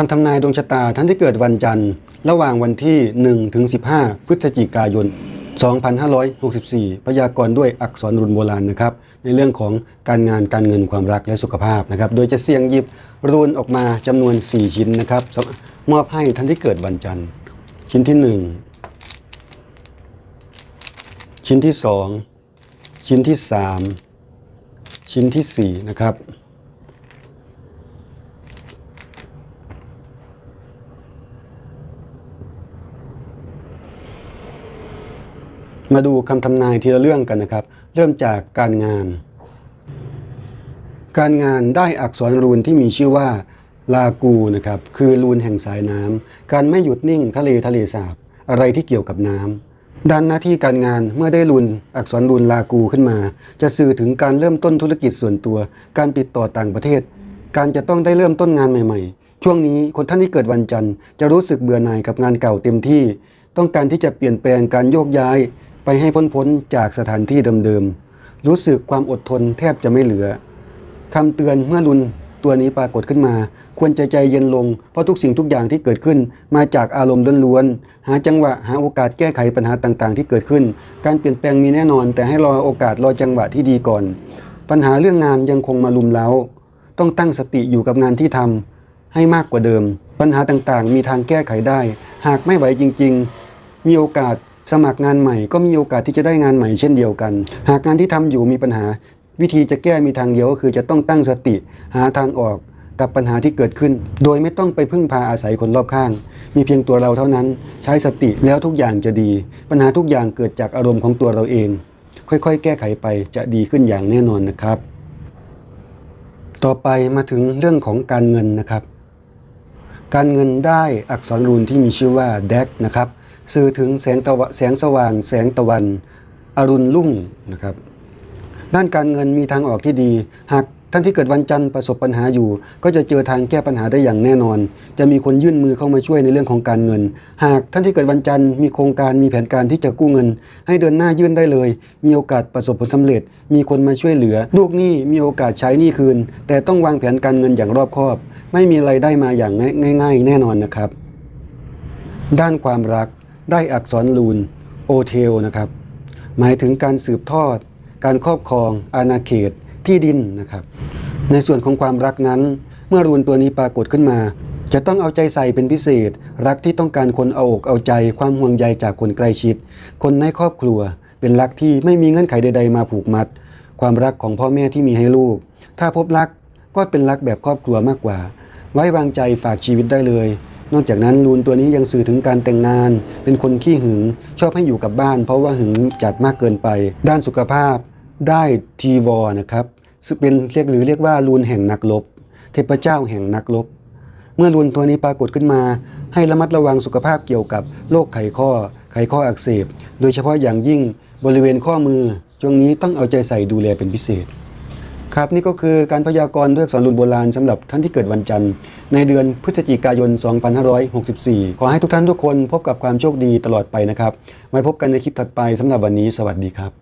คำทำนายดวงชะตาท่านที่เกิดวันจันทร์ ระหว่างวันที่ 1 ถึง 15 พฤศจิกายน 2564 พยากรณ์ด้วยอักษรรุนโบราณนะครับ ในเรื่องของการงานการเงินความรักและสุขภาพนะครับ โดยจะเสี่ยงหยิบรูนออกมาจำนวน 4 ชิ้นนะครับ มอบให้ท่านที่เกิดวันจันทร์ ชิ้นที่ 1 ชิ้นที่ 2 ชิ้นที่ 3 ชิ้นทีสี่4 นะครับ มาดูคำทำนายทีละเรื่องกันนะครับ เริ่มจากการงาน การงานได้อักษรรูนที่มีชื่อว่าลากูนะครับคือรูนแห่งสายน้ำการไม่หยุดนิ่งทะเลทะเลสาบ อะไรที่เกี่ยวกับน้ำด้านหน้าที่การงานเมื่อได้รูนอักษรรูนลากูขึ้นมา จะสื่อถึงการเริ่มต้นธุรกิจส่วนตัว การติดต่อต่างประเทศ การจะต้องได้เริ่มต้นงานใหม่ๆ ช่วงนี้คนท่านที่เกิดวันจันทร์จะรู้สึกเบื่อหน่ายกับงานเก่าเต็มที่ ต้องการที่จะเปลี่ยนแปลงการโยกย้าย ไปให้พ้นๆจากสถานที่เดิมๆ รู้สึกความอดทนแทบจะไม่เหลือคำเตือนเมื่อรุนตัวนี้ปรากฏขึ้นมา ควรใจใจเย็นลง เพราะทุกสิ่งทุกอย่างที่เกิดขึ้น มาจากอารมณ์ล้วนๆ หาจังหวะหาโอกาสแก้ไขปัญหาต่างๆ ที่เกิดขึ้น การเปลี่ยนแปลงมีแน่นอน แต่ให้รอโอกาสรอจังหวะที่ดีก่อน ปัญหาเรื่องงานยังคงมาลุมเล้า ต้องตั้งสติอยู่กับงานที่ทำให้มากกว่าเดิม ปัญหาต่างๆ มีทางแก้ไขได้ หากไม่ไหวจริง ๆ มีโอกาส สมัครงานใหม่ก็มีโอกาสที่จะได้งานใหม่เช่นเดียวกัน หากงานที่ทำอยู่มีปัญหา วิธีจะแก้มีทางเดียวก็คือจะต้องตั้งสติ หาทางออกกับปัญหาที่เกิดขึ้น โดยไม่ต้องไปพึ่งพาอาศัยคนรอบข้าง มีเพียงตัวเราเท่านั้น ใช้สติแล้วทุกอย่างจะดี ปัญหาทุกอย่างเกิดจากอารมณ์ของตัวเราเอง ค่อยๆ แก้ไขไปจะดีขึ้นอย่างแน่นอนนะครับ ต่อไปมาถึงเรื่องของการเงินนะครับ การเงินได้อักษรรูนที่มีชื่อว่าแดกนะครับ สื่อถึงแสงตะวแสงสว่าง แสงตะวัน อรุณรุ่งนะครับ ด้านการเงินมีทางออกที่ดี หากท่านที่เกิดวันจันทร์ประสบปัญหาอยู่ ก็จะเจอทางแก้ปัญหาได้อย่างแน่นอน จะมีคนยื่นมือเข้ามาช่วยในเรื่องของการเงิน หากท่านที่เกิดวันจันทร์มีโครงการมีแผนการที่จะกู้เงิน ให้เดินหน้ายื่นได้เลย มีโอกาสประสบผลสำเร็จ มีคนมาช่วยเหลือ ลูกหนี้มีโอกาสใช้หนี้คืน แต่ต้องวางแผนการเงินอย่างรอบคอบ ไม่มีอะไรได้มาอย่างง่าย ๆ แน่นอนนะครับ ด้านความรัก ได้อักษรลูนโอเทลนะครับ หมายถึงการสืบทอด การครอบครอง อาณาเขต ที่ดินนะครับ ในส่วนของความรักนั้น เมื่อรูนตัวนี้ปรากฏขึ้นมา จะต้องเอาใจใส่เป็นพิเศษ รักที่ต้องการคนเอาอกเอาใจ ความห่วงใยจากคนใกล้ชิด คนในครอบครัว เป็นรักที่ไม่มีเงื่อนไขใด ๆ มาผูกมัด ความรักของพ่อแม่ที่มีให้ลูก ถ้าพบรักก็เป็นรักแบบครอบครัวมากกว่า ไว้วางใจฝากชีวิตได้เลย นอกจากนั้นรูนตัวนี้ยังสื่อถึงการแต่งงาน เป็นคนขี้หึง ชอบให้อยู่กับบ้าน เพราะว่าหึงจัดมากเกินไป ด้านสุขภาพได้ทีวอนะครับซึ่งเป็นเรียกหรือเรียกว่ารูนแห่งนักรบเทพเจ้าแห่งนักรบเมื่อรูนตัวนี้ปรากฏขึ้นมา ให้ระมัดระวังสุขภาพเกี่ยวกับโรคไขข้อ ไขข้ออักเสบ โดยเฉพาะอย่างยิ่งบริเวณข้อมือช่วงนี้ต้องเอาใจใส่ดูแลเป็นพิเศษ ครับนี่ก็คือการพยากรณ์ด้วยอักษรรุนโบราณสำหรับท่านที่เกิดวันจันทร์ในเดือนพฤศจิกายน 2564 ขอให้ทุกท่านทุกคนพบกับความโชคดีตลอดไปนะครับไว้พบกันในคลิปถัดไปสำหรับวันนี้ สวัสดีครับ